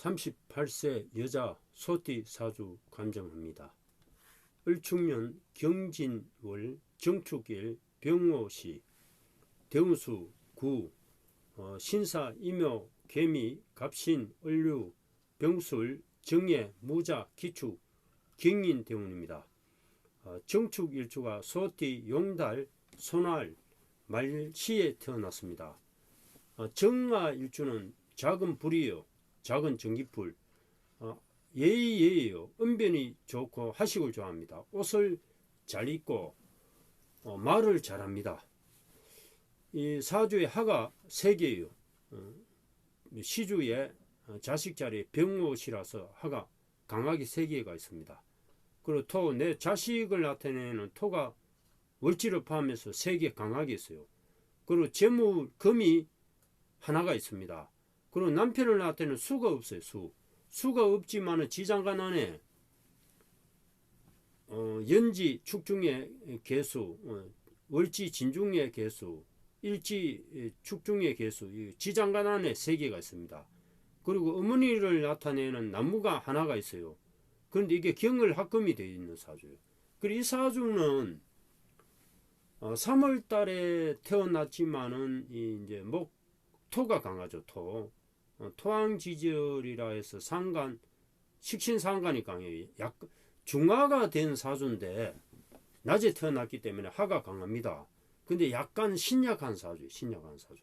38세 여자 소띠 사주 관정합니다. 을축년 경진월 정축일 병호시 대운수 구 어, 신사 임묘 개미 갑신 을류 병술 정예 무자 기축 경인 대운입니다. 어, 정축 일주가 소띠 용달 소날 말시에 태어났습니다. 어, 정화 일주는 작은 불이요 작은 전기불 어, 예의 예의요 은변이 좋고 하식을 좋아합니다. 옷을 잘 입고 어, 말을 잘합니다. 이 사주의 하가 세 개예요. 어, 시주에 어, 자식 자리에 병호시라서 하가 강하게 세 개가 있습니다. 그리고 토, 내 자식을 나타내는 토가 월지를 포함해서 세개 강하게 있어요. 그리고 재물, 금이 하나가 있습니다. 그리고 남편을 나타내는 수가 없어요. 수. 수가 없지만은 지장간 안에 어, 연지 축중의 개수, 어, 월지 진중의 개수, 일지 축중의 개수, 이 지장간 안에 세 개가 있습니다. 그리고 어머니를 나타내는 나무가 하나가 있어요. 그런데 이게 경을 합금이 되어 있는 사주예요. 그리고 이 사주는 어, 3월 달에 태어났지만은 이 이제 목 토가 강하죠. 토. 어, 토항 지절이라 해서 상간 식신 상간이 강해요. 약 중화가 된 사주인데 낮에 태어났기 때문에 하가 강합니다. 근데 약간 신약한 사주, 신약한 사주.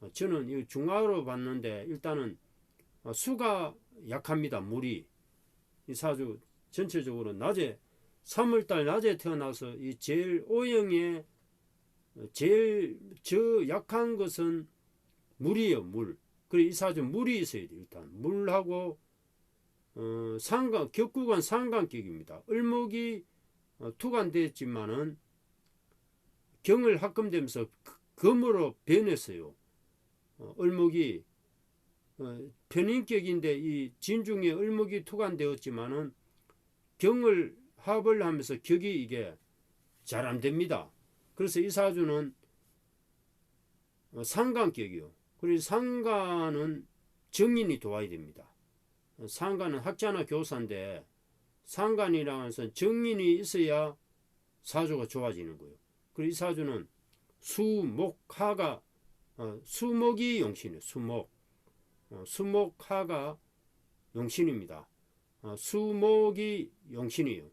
어, 저는 이 중화로 봤는데 일단은 어, 수가 약합니다. 물이 이 사주 전체적으로 낮에 3월달 낮에 태어나서 이 제일 O형의 제일 저 약한 것은 물이에요. 물. 그래 이 사주 물이 있어야 돼 일단 물하고 어, 상관 격구간 상관격입니다. 을목이 어, 투간됐지만은 경을 합금되면서 그- 금으로 변했어요. 어, 을목이 어, 편인격인데 이 진중에 을목이 투간되었지만은 경을 합을 하면서 격이 이게 잘 안 됩니다. 그래서 이 사주는 어, 상관격이요. 그리고 상관은 정인이 도와야 됩니다. 어, 상관은 학자나 교사인데 상관이라는 것은 정인이 있어야 사주가 좋아지는 거예요. 그리고 이 사주는 수목하가 어, 수목이 용신이에요. 수목. 어, 수목하가 용신입니다. 어, 수목이 용신이에요.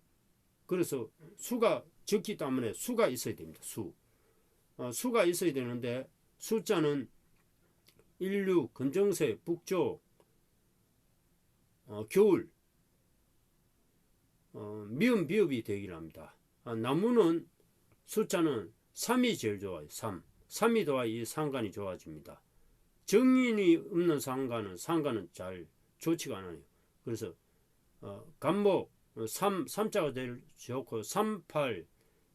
그래서 수가 적기 때문에 수가 있어야 됩니다. 수. 어, 수가 있어야 되는데 숫자는 인류, 금정세, 북쪽, 어, 겨울, 어, 미음, 비읍이 되기를 합니다. 아, 나무는 숫자는 3이 제일 좋아요. 3. 3이 더와 이 상관이 좋아집니다. 정인이 없는 상관은 상관은 잘 좋지가 않아요. 그래서 어, 간목 3, 3자가 제일 좋고 3, 8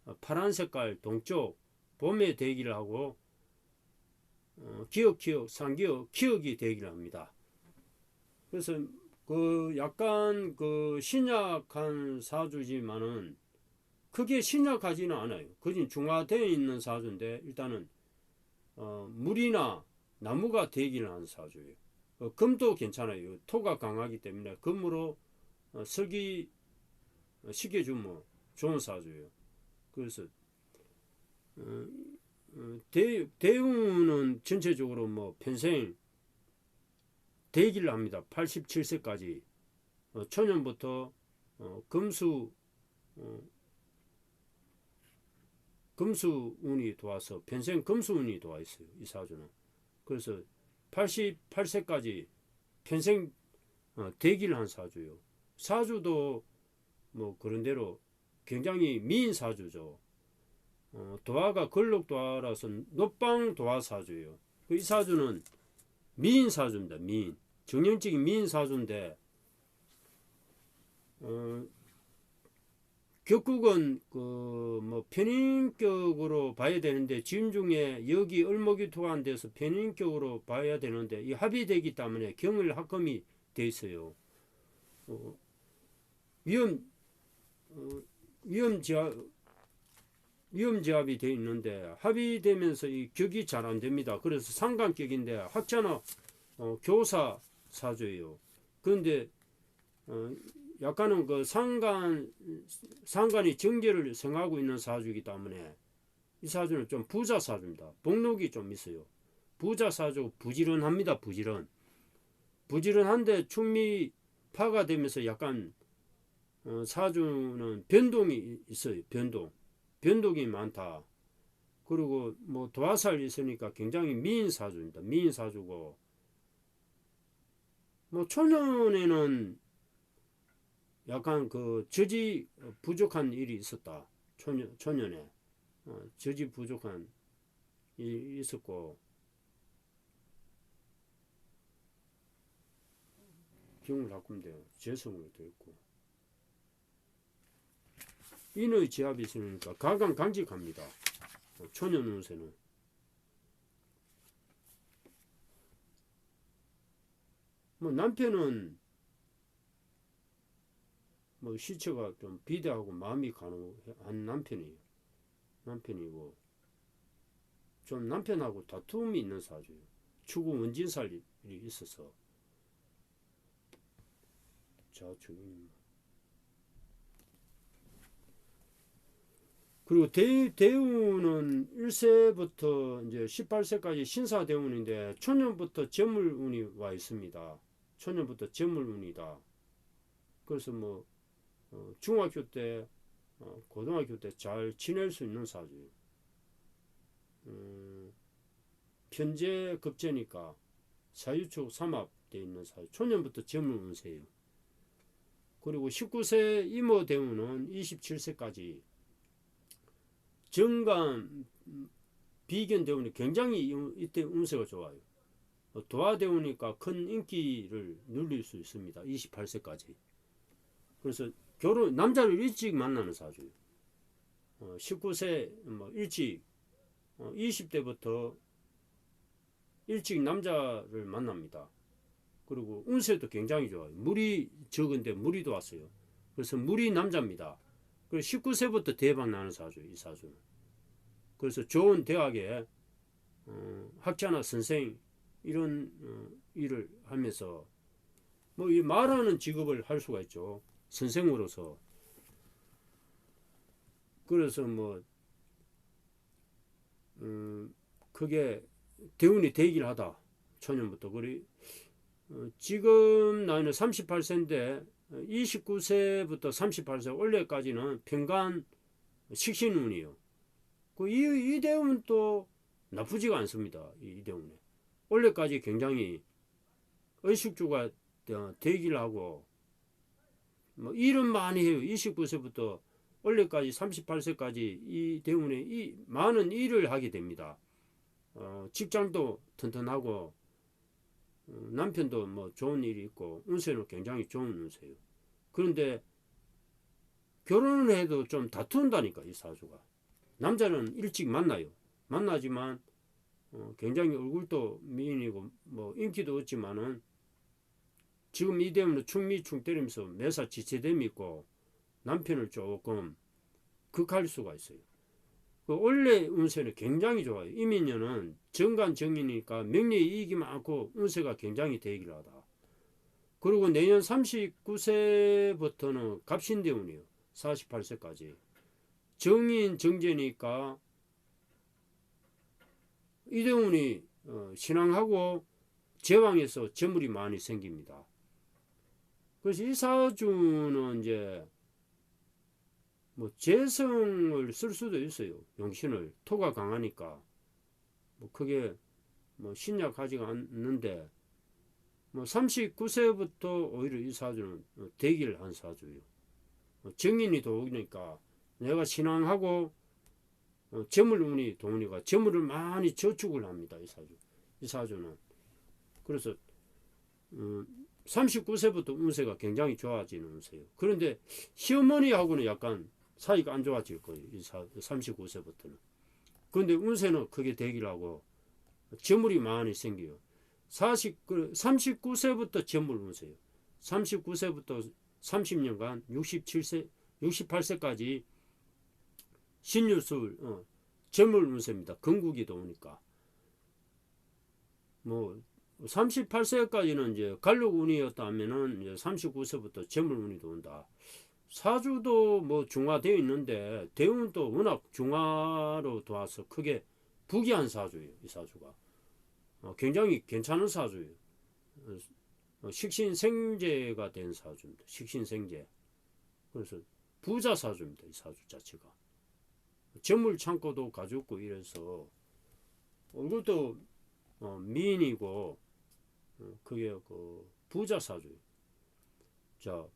어, 파란 색깔 동쪽 봄에 되기를 하고 어, 기억, 기억, 상기억, 기억이 되기를 합니다. 그래서 그 약간 그 신약한 사주지만은 크게 신약하지는 않아요. 그진 중화되어 있는 사주인데 일단은 어, 물이나 나무가 되기를 하는 사주예요. 어, 금도 괜찮아요. 토가 강하기 때문에 금으로 어, 설기 어, 시켜주면 좋은 사주예요. 그래서 어, 어, 대, 대웅은 전체적으로 뭐 평생 대기를 합니다. 87세까지 어, 초년부터 어, 금수 어, 금수운이 도와서 평생 금수운이 도와 있어요. 이 사주는. 그래서 88세까지 평생 어, 대기를 한 사주요. 사주도 뭐 그런 대로 굉장히 미인 사주죠. 어, 도화가 걸록 도화라서 노빵 도화 사주예요. 그이 사주는 미인 사주입니다. 미인. 정형적인 미인 사주인데 어, 격국은 그뭐 편인격으로 봐야 되는데 지금 중에 여기 을목이 투한돼서 편인격으로 봐야 되는데 이 합의되기 때문에 경을 합금이 돼 있어요. 어, 위험 어, 위험지압 위험지압이 돼 있는데 합의되면서 이 격이 잘 안 됩니다. 그래서 상관격인데 학자나 어, 교사 사주예요. 그런데 어, 약간은 그 상간 상간이 정제를 생하고 있는 사주이기 때문에 이 사주는 좀 부자 사주입니다. 복록이 좀 있어요. 부자 사주 부지런합니다. 부지런. 부지런한데 충미파가 되면서 약간 어, 사주는 변동이 있어요. 변동. 변동이 많다. 그리고 뭐 도화살 있으니까 굉장히 미인 사주입니다. 미인 사주고 뭐 초년에는 약간 그 저지 부족한 일이 있었다. 초년 초년에 어, 저지 부족한 일이 있었고 경을 바꾸면 돼요. 재성으로 되어 있고 인의 지압이 있으니까 가강 강직합니다. 어, 초년 운세는 뭐 남편은 뭐 시체가 좀 비대하고 마음이 가능한 남편이에요. 남편이고 좀 남편하고 다툼이 있는 사주예요. 추구 원진살이 있어서 자축입니다. 그리고 대, 대운은 1세부터 이제 18세까지 신사 대운인데 초년부터 재물운이 와 있습니다. 초년부터 재물운이다. 그래서 뭐 어, 중학교 때, 어, 고등학교 때 잘 지낼 수 있는 사주예요. 음, 편제 급제니까 사유축 삼합돼 있는 사주. 초년부터 재물 운세예요. 그리고 19세 이모 대운은 27세까지 정관 비견 대운이 굉장히 이때 운세가 좋아요. 도화 대운이니까 큰 인기를 누릴 수 있습니다. 28세까지. 그래서 결혼 남자를 일찍 만나는 사주예요. 어, 19세 뭐 일찍 어, 20대부터 일찍 남자를 만납니다. 그리고 운세도 굉장히 좋아요. 물이 적은데 물이 도 왔어요. 그래서 물이 남자입니다. 그리고 19세부터 대박 나는 사주, 이 사주는. 그래서 좋은 대학에 어, 학자나 선생 이런 어, 일을 하면서 뭐 이 말하는 직업을 할 수가 있죠. 선생으로서. 그래서 뭐 음, 그게 대운이 되길 하다. 초년부터. 그리 어, 지금 나이는 38세인데 29세부터 38세 원래까지는 평간 식신운이요. 그 이, 이 대운은 또 나쁘지가 않습니다. 이, 이 대운에. 원래까지 굉장히 의식주가 되기를 하고 뭐 일은 많이 해요. 29세부터 원래까지 38세까지 이 대운에 이 많은 일을 하게 됩니다. 어, 직장도 튼튼하고 어, 남편도 뭐 좋은 일이 있고 운세는 굉장히 좋은 운세예요. 그런데 결혼을 해도 좀 다툰다니까 이 사주가. 남자는 일찍 만나요. 만나지만 어, 굉장히 얼굴도 미인이고 뭐 인기도 없지만은 지금 이 때문에 충미충 때리면서 매사 지체됨이 있고 남편을 조금 극할 수가 있어요. 그 원래 운세는 굉장히 좋아요. 이민년은 정관정이니까 명리의 이익이 많고 운세가 굉장히 대기를 하다. 그리고 내년 39세부터는 갑신대운이에요. 48세까지. 정인 정제니까 이대운이 어, 신앙하고 제왕에서 재물이 많이 생깁니다. 그래서 이 사주는 이제 뭐 재성을 쓸 수도 있어요. 용신을 토가 강하니까 뭐 크게 뭐 신약하지가 않는데 뭐 39세부터 오히려 이 사주는 대기를 한 사주예요. 뭐 정인이 도우니까 내가 신앙하고 어, 재물 운이 동운이가 재물을 많이 저축을 합니다. 이 사주. 이 사주는. 그래서 음, 39세부터 운세가 굉장히 좋아지는 운세예요. 그런데 시어머니하고는 약간 사이가 안 좋아질 거예요. 이 39세부터는. 그런데 운세는 크게 대기를 하고 재물이 많이 생겨요. 40, 39세부터 재물 운세예요. 39세부터 30년간 67세, 68세까지 신유술, 어, 재물 운세입니다. 건국이 도우니까. 뭐, 38세까지는 이제 갈록 운이었다면은 이제 39세부터 재물 운이 들어온다. 사주도 뭐 중화되어 있는데 대운은 또 워낙 중화로 도와서 크게 부기한 사주예요. 이 사주가 어, 굉장히 괜찮은 사주예요. 어, 식신생재가 된 사주입니다. 식신생재. 그래서 부자 사주입니다. 이 사주 자체가 재물 창고도 가졌고 이래서 얼굴도 어, 미인이고 어, 그게 그 부자 사주예요. 자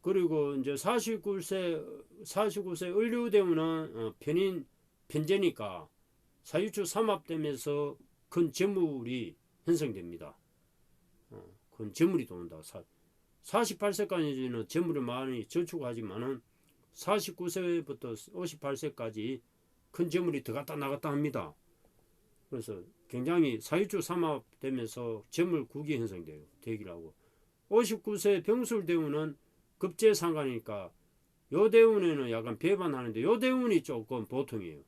그리고 이제 49세 49세 을류대운은 어, 편인 편제니까 사유축 삼합되면서 큰 재물이 형성됩니다. 어, 큰 재물이 들어온다. 48세까지는 재물을 많이 저축하지만은 49세부터 58세까지 큰 재물이 들어갔다 나갔다 합니다. 그래서 굉장히 사유축 삼합되면서 재물 국이 형성돼요. 대기라고. 59세 병술대운은 급제상관이니까 요 대운에는 약간 배반하는데 요 대운이 조금 보통이에요.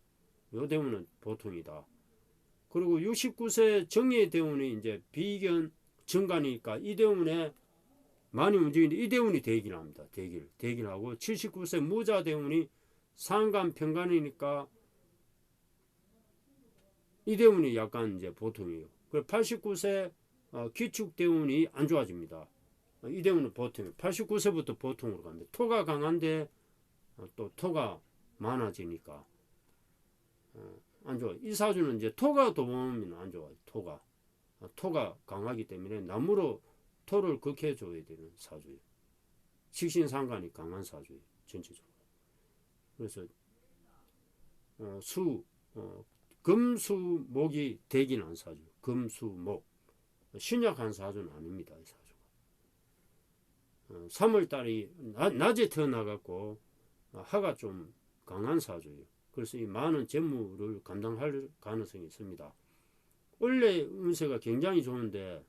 요 대운은 보통이다. 그리고 69세 정예 대운이 이제 비견 정관이니까 이 대운에 많이 움직이는데 이 대운이 대기를 합니다. 대기를. 대기를 하고 79세 무자 대운이 상간 평간이니까 이 대운이 약간 이제 보통이에요. 그리고 89세 어, 기축 대운이 안 좋아집니다. 어, 이 대운은 보통 89세부터 보통으로 갑니다. 토가 강한데 어, 또 토가 많아지니까 어, 안 좋아. 이 사주는 이제 토가 도움이면 안 좋아요. 토가 어, 토가 강하기 때문에 나무로 토를 극해 줘야 되는 사주예요. 식신상관이 강한 사주예요. 전체적으로. 그래서 어, 수, 어, 금수목이 대기는 사주. 금수목. 신약한 사주는 아닙니다. 이 사주가. 어, 3월달이 낮에 태어나갖고 하가 좀 강한 사주예요. 그래서 이 많은 재물을 감당할 가능성이 있습니다. 원래 운세가 굉장히 좋은데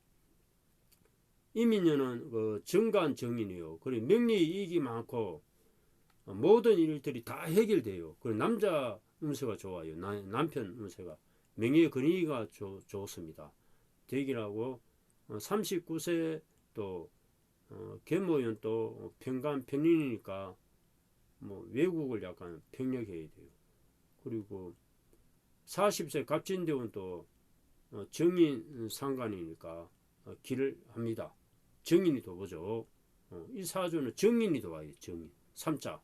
이민년은 그 정관 정인이요. 그리고 명리 이익이 많고 모든 일들이 다 해결돼요. 그리고 남자 운세가 좋아요. 나, 남편 운세가 명예 근위가 좋, 좋습니다. 대기라고 39세 또 어, 계모연 또 평간 편인이니까 뭐 외국을 약간 평력해야 돼요. 그리고 40세 갑진대원 또 어, 정인 상관이니까 어, 길을 합니다. 정인이 도보죠. 어, 이 사주는 정인이 도와요. 정인. 3자.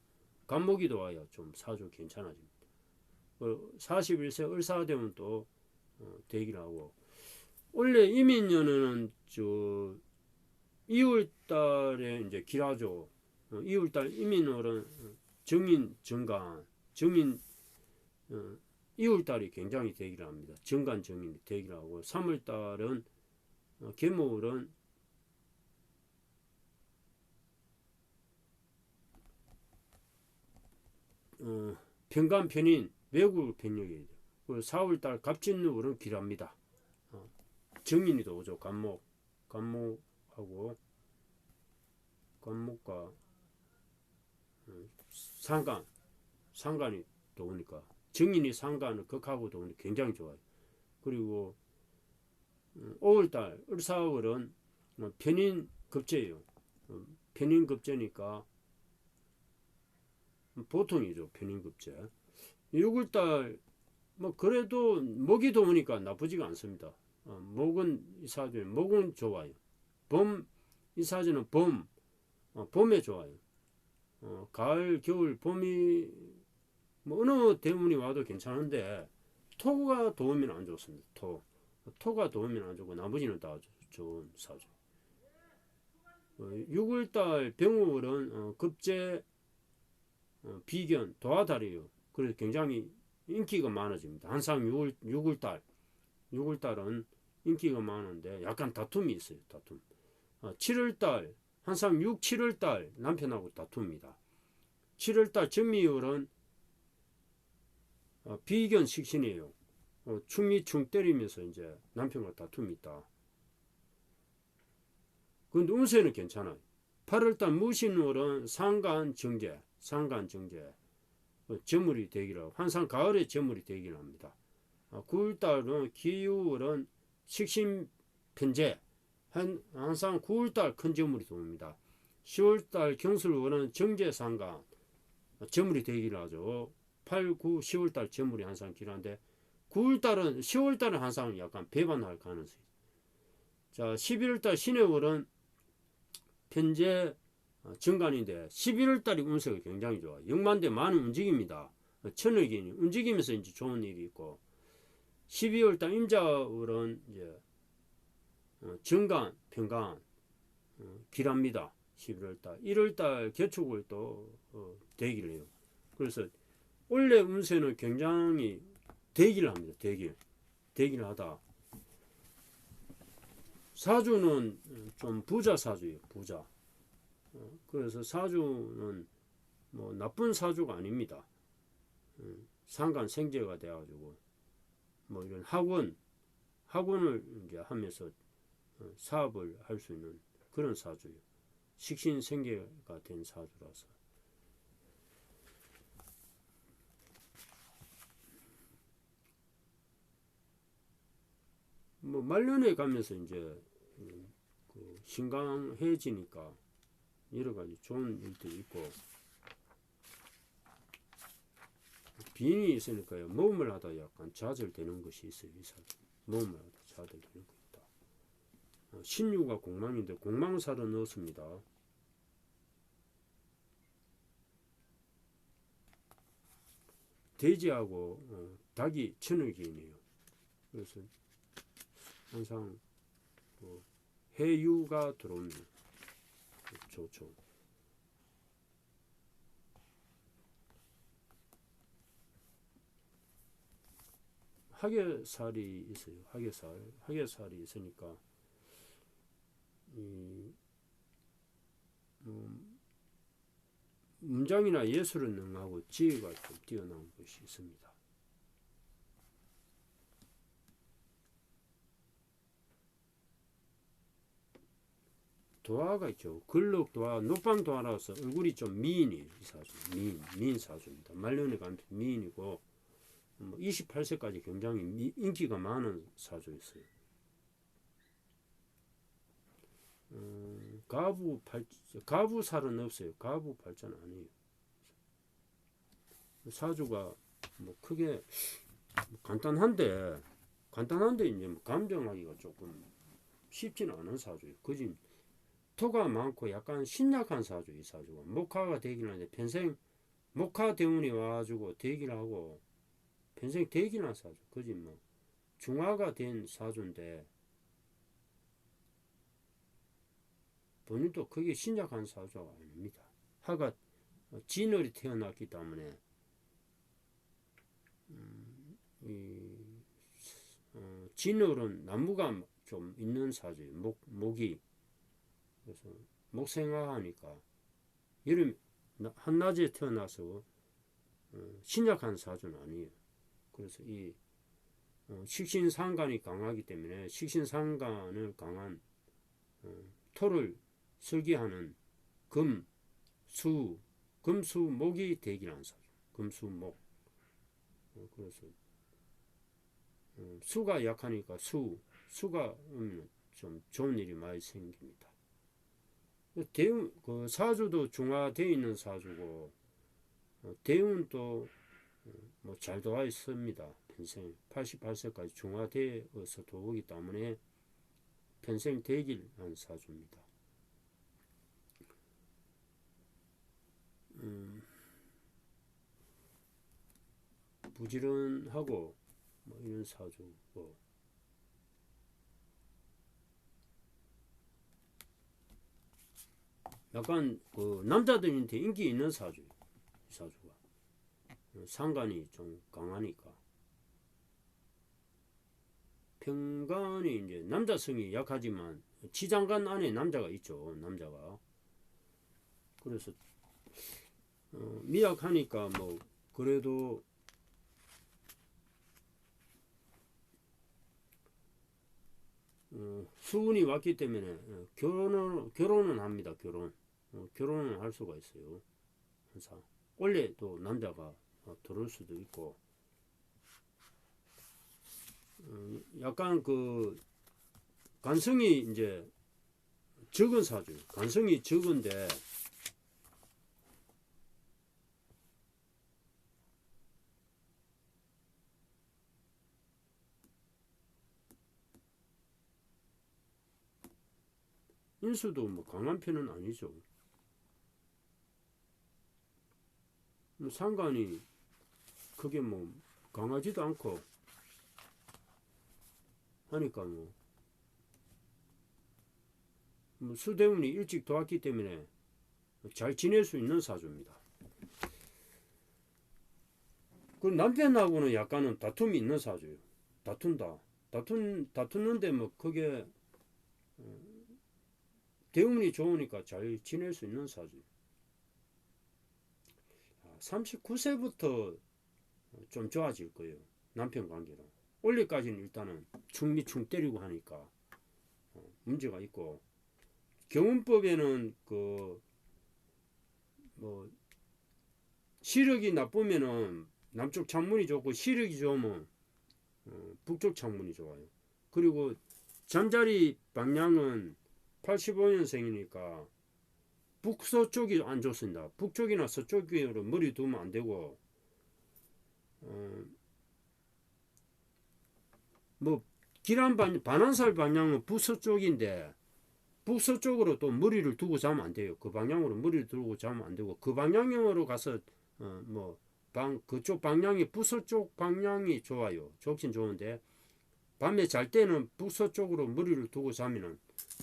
간목이 도와요. 좀 사주 괜찮아집니다. 그 41세 을사되면 또 어, 대기를 하고 원래 이민년에는 저 2월달에 이제 길하죠. 어, 2월달 이민월은 정인 정간 정인 어, 2월달이 굉장히 대기를 합니다. 정간 정인이 대기를 하고 3월달은 어, 계모월은 어, 평간 편인 외국 편력이에요. 그 4월달 갑진월은 길합니다. 어, 정인이도 오죠. 간목, 간목하고 간목과 어, 상간, 상간이 또 오니까 정인이 상간을 극하고 도 오니 굉장히 좋아요. 그리고 5월달 을사월은 어, 편인 급제예요. 어, 편인 급제니까 보통이죠. 편인급제. 6월달 뭐 그래도 목이 더우니까 나쁘지가 않습니다. 어, 목은 이 사주에 목은 좋아요. 봄 이 사주는 봄 어, 봄에 좋아요. 어, 가을 겨울 봄이 뭐 어느 대문이 와도 괜찮은데 토가 도우면 안 좋습니다. 토 토가 도우면 안 좋고 나머지는 다 좋은 사주. 6월달 어, 병월은 어, 급제 어, 비견 도와달이요. 그래서 굉장히 인기가 많아집니다. 항상 6월 6월 달 6월 달은 인기가 많은데 약간 다툼이 있어요. 다툼. 어, 7월 달 항상 6, 7월 달 남편하고 다툽니다. 7월 달 정미월은 어, 비견 식신이에요. 어, 충이 충 때리면서 이제 남편과 다툼이 있다. 근데 운세는 괜찮아요. 8월달 무신월은 상간 정제 상간 정제 어, 저물이 되기를 환상 가을에 저물이 되기를 합니다. 9월달은 아, 기후월은 식신 편제 한, 항상 9월달 큰 저물이 들어옵니다. 10월달 경술월은 정제상가 저물이 되기를 하죠. 8, 9, 10월달 저물이 항상 길한데 9월달은 10월달은 항상 약간 배반할 가능성이 자 11월달 신해월은 편제 어, 정관인데 11월 달이 운세가 굉장히 좋아. 영만대 많은 움직입니다. 천을기니 움직이면서 이제 좋은 일이 있고 12월 달 임자월은 이제 어, 정관, 어, 길합니다. 11월 달, 1월 달 개축월도 어, 대기를 해요. 그래서 원래 운세는 굉장히 대기를 합니다. 대기, 대기를 하다. 사주는 좀 부자 사주예요. 부자. 어, 그래서 사주는 뭐 나쁜 사주가 아닙니다. 음, 상관 생제가 돼가지고 뭐 이런 학원 학원을 이제 하면서 어, 사업을 할 수 있는 그런 사주예요. 식신 생계가 된 사주라서. 뭐 말년에 가면서 이제 음, 그 신강해지니까 여러 가지 좋은 일들이 있고 빈이 있으니까요 모험을 하다 약간 좌절되는 것이 있어요 이 사람. 모험을 하다 좌절되는 거 있다. 어, 신유가 공망인데 공망사를 넣었습니다. 돼지하고 어, 닭이 천을기이네요. 그래서 항상 뭐 해유가 들어 오면 좋죠. 하계살이 있어요. 하계살, 하계살이 있으니까 이 음, 문장이나 예술은 능하고 지혜가 좀 뛰어난 것이 있습니다. 도화가 있죠. 근록 도화, 녹방 도화라서 얼굴이 좀 미인이 이 사주, 미인, 미인 사주입니다. 말년에 가면 미인이고 뭐 28세까지 굉장히 미, 인기가 많은 사주였어요. 음, 가부 발, 가부살은 없어요. 가부 발전 아니에요. 사주가 뭐 크게 뭐 간단한데 간단한데 이제 뭐 감정하기가 조금 쉽지는 않은 사주예요. 그지 토가 많고 약간 신약한 사주 이 사주가. 목화가 되긴 하는데 평생 목화 대운이 와가지고 대기를 하고 평생 대기를 한 사주 그지 뭐. 중화가 된 사주인데 본인도 그게 신약한 사주가 아닙니다. 하가 진월이 태어났기 때문에 음, 이 어, 진월은 나무가 좀 있는 사주예요. 목, 목이 그래서 목생화하니까 여름 한낮에 태어나서 어, 신약한 사주는 아니에요. 그래서 이 어, 식신상간이 강하기 때문에 식신상간을 강한 어, 토를 설계하는 금, 수, 금수, 목이 대기란 사주. 금수, 목. 어, 그래서 어, 수가 약하니까 수, 수가 좀 좋은 일이 많이 생깁니다. 대운 그 사주도 중화되어 있는 사주고 어, 대운도 어, 뭐잘 되어 있습니다. 평생 88세까지 중화되어서 도오기 때문에 평생 대길 한 사주입니다. 음, 부지런하고 뭐 이런 사주고 약간 그 남자들한테 인기 있는 사주 이 사주가. 상관이 좀 강하니까. 평간이 이제 남자성이 약하지만 지장간 안에 남자가 있죠 남자가. 그래서 어, 미약하니까 뭐 그래도 어, 수운이 왔기 때문에 어, 결혼을 결혼은 합니다 결혼 어, 결혼을 할 수가 있어요. 항상 원래도 남자가 어, 들어올 수도 있고 어, 약간 그 간성이 이제 적은 사주. 간성이 적은데 인수도 뭐 강한 편은 아니죠. 뭐 상관이 그게 뭐 강하지도 않고 하니까 뭐, 뭐 수대운이 일찍 도왔기 때문에 잘 지낼 수 있는 사주입니다. 그 남편하고는 약간은 다툼이 있는 사주예요. 다툰다. 다툰 다투는데 뭐 그게 어, 대운이 좋으니까 잘 지낼 수 있는 사주. 39세부터 좀 좋아질 거예요. 남편 관계로. 올해까지는 일단은 충미충 때리고 하니까 어, 문제가 있고 경운법에는 그 뭐 시력이 나쁘면은 남쪽 창문이 좋고 시력이 좋으면 어, 북쪽 창문이 좋아요. 그리고 잠자리 방향은 85년생이니까 북서쪽이 안 좋습니다. 북쪽이나 서쪽으로 머리 두면 안 되고 어, 뭐 기란 반, 반환살 방향은 북서쪽인데 북서쪽으로 또 머리를 두고 자면 안 돼요. 그 방향으로 머리를 두고 자면 안 되고 그 방향으로 가서 어, 뭐 방, 그쪽 방향이 북서쪽 방향이 좋아요. 좋긴 좋은데 밤에 잘 때는 북서쪽으로 머리를 두고 자면은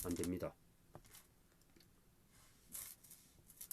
안 됩니다.